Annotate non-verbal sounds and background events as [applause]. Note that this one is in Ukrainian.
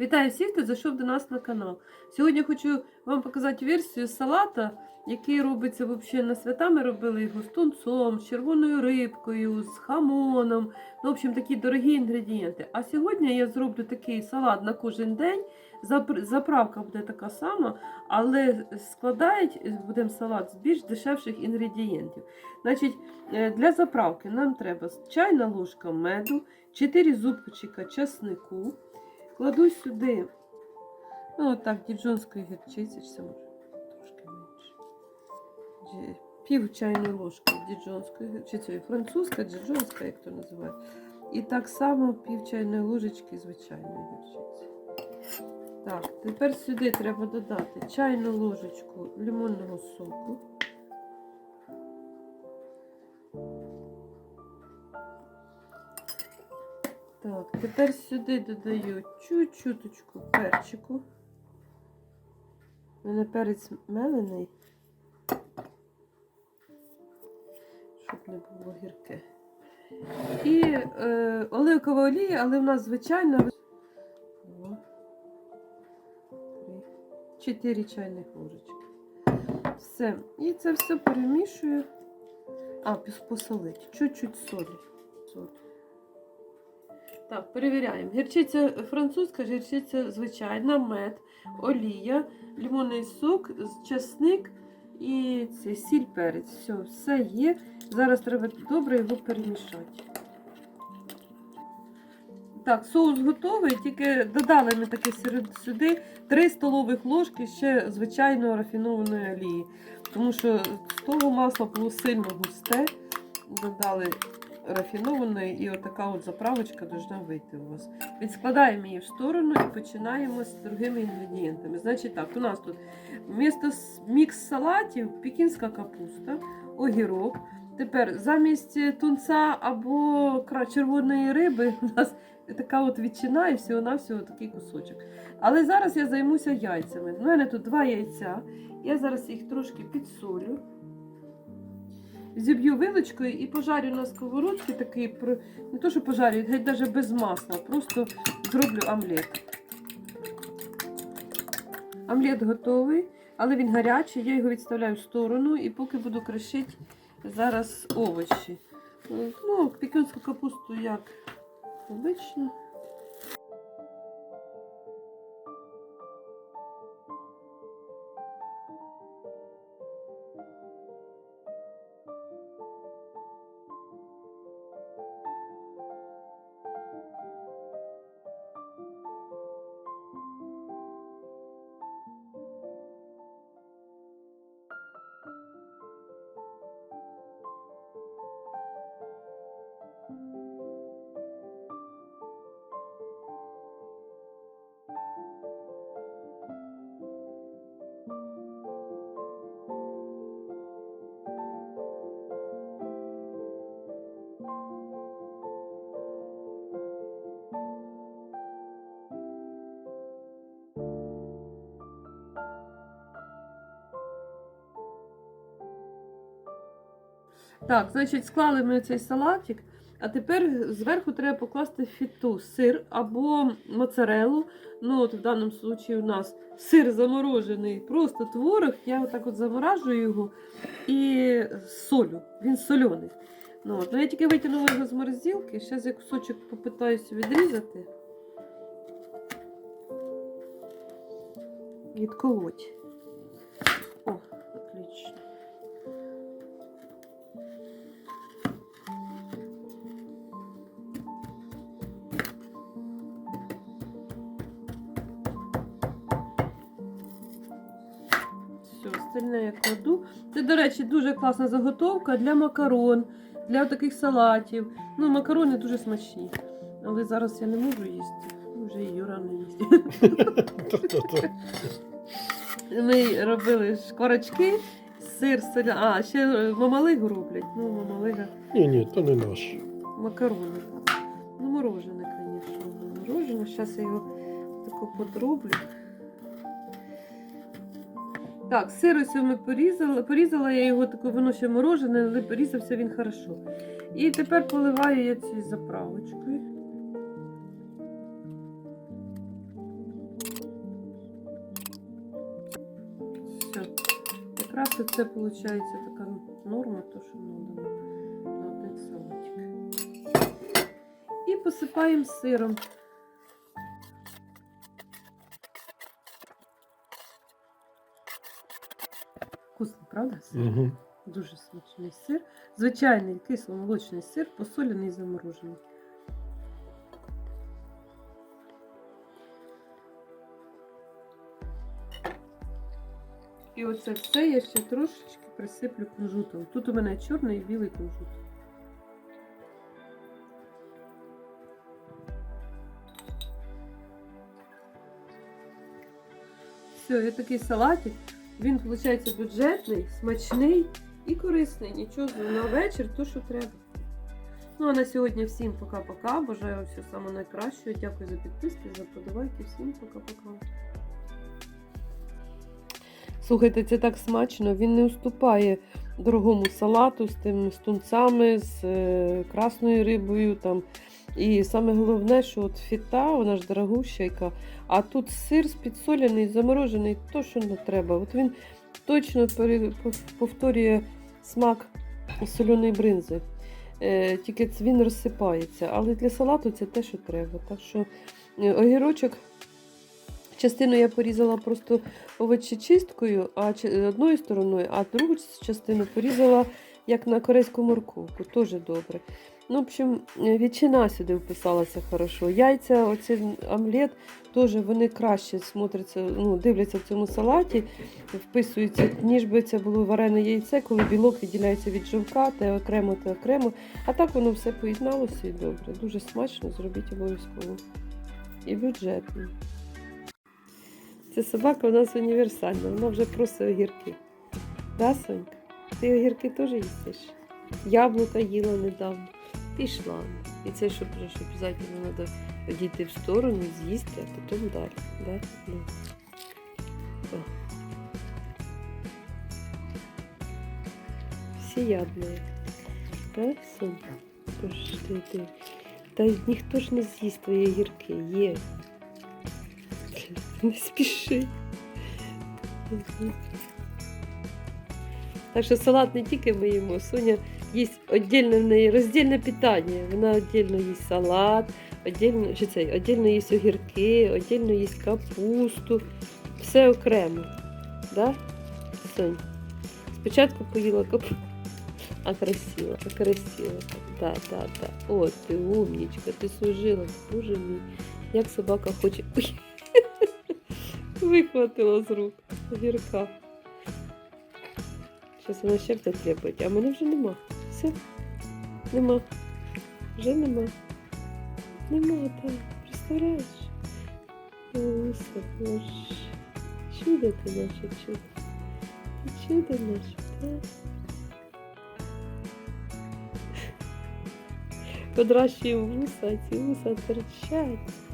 Вітаю всіх, хто зайшов до нас на канал. Сьогодні хочу вам показати версію салата, який робиться взагалі на свята. Ми робили його з тунцом, з червоною рибкою, з хамоном. Ну, в общем, такі дорогі інгредієнти. А сьогодні я зроблю такий салат на кожен день. Заправка буде така сама, але складають будемо салат з більш дешевших інгредієнтів. Значить, е, для заправки нам треба чайна ложка меду, 4 зубчика часнику. Кладу сюди, ну отак, діджонської гірчиці, чи це може трошки менше. Пів чайної ложки діджонської гірчиці, французька, діджонська, як то називають. І так само пів чайної ложечки звичайної гірчиці. Так, тепер сюди треба додати чайну ложечку лимонного соку. Так, тепер сюди додаю чуть-чуточку перчику. У мене перець мелений, щоб не було гірке. І е, оливкова олія, але в нас звичайна. О, три, чотири чайних ложечки. Все. І це все перемішую. А, пос- посолити. Чуть-чуть солі. солі. Так, перевіряємо. Гірчиця французька, гірчиця звичайна, мед, олія, лимонний сок, часник і це, сіль перець. Все, все є. Зараз треба добре його перемішати. Так, соус готовий, тільки додали ми таки сюди 3 столових ложки ще звичайної рафінованої олії. Тому що з того масла було сильно густе. Додали рафінованої і отака от заправочка должна вийти у вас. Відскладаємо її в сторону і починаємо з другими інгредієнтами. Значить так, у нас тут вмісто мікс салатів пекінська капуста, огірок. Тепер замість тунца або червоної риби [laughs] у нас така от ветчина і всього-навсього такий кусочок. Але зараз я займуся яйцями. У мене тут два яйця. Я зараз їх трошки підсолю. Зіб'ю вилочкою і пожарю на сковородці такий, не то, що пожарю, геть навіть без масла, просто зроблю омлет. Омлет готовий, але він гарячий, я його відставляю в сторону і поки буду кришити зараз овочі. Ну, пекінську капусту як обично. Так, значить, склали ми цей салатик, а тепер зверху треба покласти фіту, сир або моцарелу. Ну, от в даному випадку у нас сир заморожений, просто творог. Я отак от заморажую його і солю. Він соляний. Ну, от. ну, я тільки витягнула його з морозилки. Зараз я кусочок попитаюся відрізати. Відколоть. О, отлично. Остальне я кладу. Це, до речі, дуже класна заготовка для макарон, для таких салатів. Ну, макарони дуже смачні. Але зараз я не можу їсти. Вже і Юра не їсть. Ми робили шкварочки, сир, соля. А, ще мамалигу роблять. Ну, мамалига. Ні, ні, то не наш. Макарони. Ну, морожене, звісно. Морожене. Зараз я його тако подроблю. Так, сир ось ми. Порізала я його таке, воно ще морожене, але порізався він хорошо. І тепер поливаю я цією заправочкою. Все. Якраз це виходить така норма, то що треба на один салатик. І посипаємо сиром. Правда? Угу. Дуже смачний сир. Звичайний кисломолочний сир, посолений і заморожений. І оце все я ще трошечки присиплю кунжутом. Тут у мене чорний і білий кунжут. Все, і такий салатик. Він, виходить, бюджетний, смачний і корисний. Нічого на вечір, то що треба. Ну а на сьогодні всім пока-пока. Бажаю всього самого найкращого. Дякую за підписки, за подобайки. Всім пока-пока. Слухайте, це так смачно. Він не уступає дорогому салату з тим з тунцями, з е, красною рибою. Там. І саме головне, що от фіта, вона ж дорогущайка, а тут сир підсолений, заморожений, то, що не треба. От він точно повторює смак соляної бринзи. Е, тільки він розсипається. Але для салату це те, що треба. Так що е, огірочок. Частину я порізала просто овочечисткою, а одною стороною, а другу частину порізала як на корейську морковку. Теж добре. Ну, в общем, е, ветчина сюди вписалася хорошо. Яйця, оцей омлет, теж вони краще смотряться, ну, дивляться в цьому салаті, вписуються, ніж би це було варене яйце, коли білок відділяється від жовка, те окремо, те окремо. А так воно все поєдналося і добре. Дуже смачно, зробіть обов'язково. І бюджетно. Ця собака у нас універсальна, вона вже просить огірки. Да, Сонька? Ти огірки теж їстиш? Яблука їла недавно. Пішла. І це що що обов'язково треба дійти в сторону, з'їсти, а потім далі. Да? Да. О. Всеядная. Так, Сонька? Та ніхто ж не з'їсть твої огірки. Є. Не спіши. Так що салат не тільки ми їмо, Соня їсть віддільне в неї роздільне питання. Вона віддільно їсть салат, віддільно, чи цей, віддільно їсть огірки, віддільно їсть капусту. Все окремо. Да? Сонь? Спочатку поїла капусту. А красиво, а красиво. Да. О, ти умнічка, ти служила, боже мій. Як собака хоче. Ой. Вихватила з рук огірка. Зараз вона ще буде требувати, а мене вже нема. Все. Нема. Вже нема. Нема, так. Представляєш? Боже. Чудо ти наше чудо. Чудо наше, так? Подращуємо вуса, ці вуса торчать.